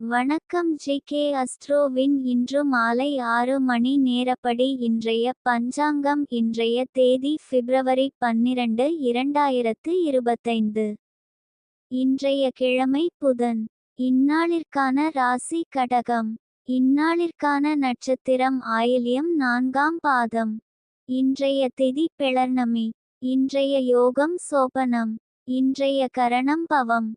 வணக்கம் G K அஸ்ட்ரோவின் இன்று மாலை ஆறு மணி நேரப்படி இன்றைய பஞ்சாங்கம் இன்றைய தேதி பிப்ரவரி பன்னிரண்டு இரண்டாயிரத்து இருபத்தைந்து. இன்றைய கிழமை புதன். இந்நாளிற்கான ராசி கடகம். இந்நாளிற்கான நட்சத்திரம் ஆயில்யம் நான்காம் பாதம். இன்றைய திதி பிளர்ணமி இன்றைய யோகம் சோபனம். இன்றைய கரணம் பவம்.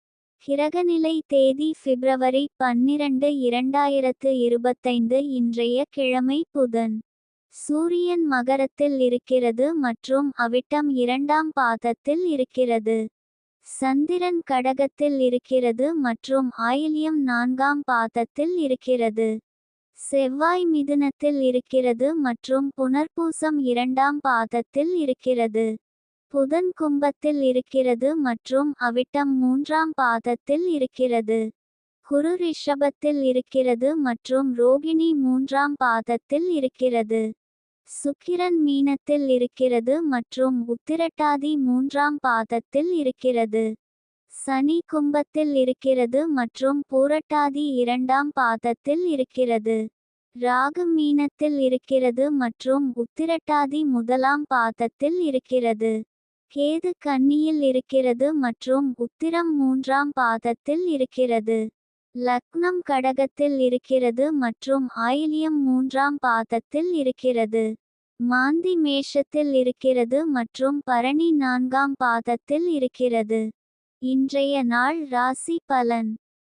கிரகநிலை தேதி பிப்ரவரி பன்னிரண்டு இரண்டாயிரத்து இருபத்தைந்து இன்றைய கிழமை புதன். சூரியன் மகரத்தில் இருக்கிறது மற்றும் அவிட்டம் இரண்டாம் பாதத்தில் இருக்கிறது. சந்திரன் கடகத்தில் இருக்கிறது மற்றும் ஆயில்யம் நான்காம் பாதத்தில் இருக்கிறது. செவ்வாய் மிதுனத்தில் இருக்கிறது மற்றும் புனர்பூசம் இரண்டாம் பாதத்தில் இருக்கிறது. புதன் கும்பத்தில் இருக்கிறது மற்றும் அவிட்டம் மூன்றாம் பாதத்தில் இருக்கிறது. குரு ரிஷபத்தில் இருக்கிறது மற்றும் ரோகிணி மூன்றாம் பாதத்தில் இருக்கிறது. சுக்கிரன் மீனத்தில் இருக்கிறது மற்றும் உத்திரட்டாதி மூன்றாம் பாதத்தில் இருக்கிறது. சனி கும்பத்தில் இருக்கிறது மற்றும் பூரட்டாதி இரண்டாம் பாதத்தில் இருக்கிறது. ராகு மீனத்தில் இருக்கிறது மற்றும் உத்திரட்டாதி முதலாம் பாதத்தில் இருக்கிறது. கேது கன்னியில் இருக்கிறது மற்றும் உத்திரம் மூன்றாம் பாதத்தில் இருக்கிறது. லக்னம் கடகத்தில் இருக்கிறது மற்றும் ஆயிலியம் மூன்றாம் பாதத்தில் இருக்கிறது. மாந்தி மேஷத்தில் இருக்கிறது மற்றும் பரணி நான்காம் பாதத்தில் இருக்கிறது. இன்றைய நாள் ராசி பலன்.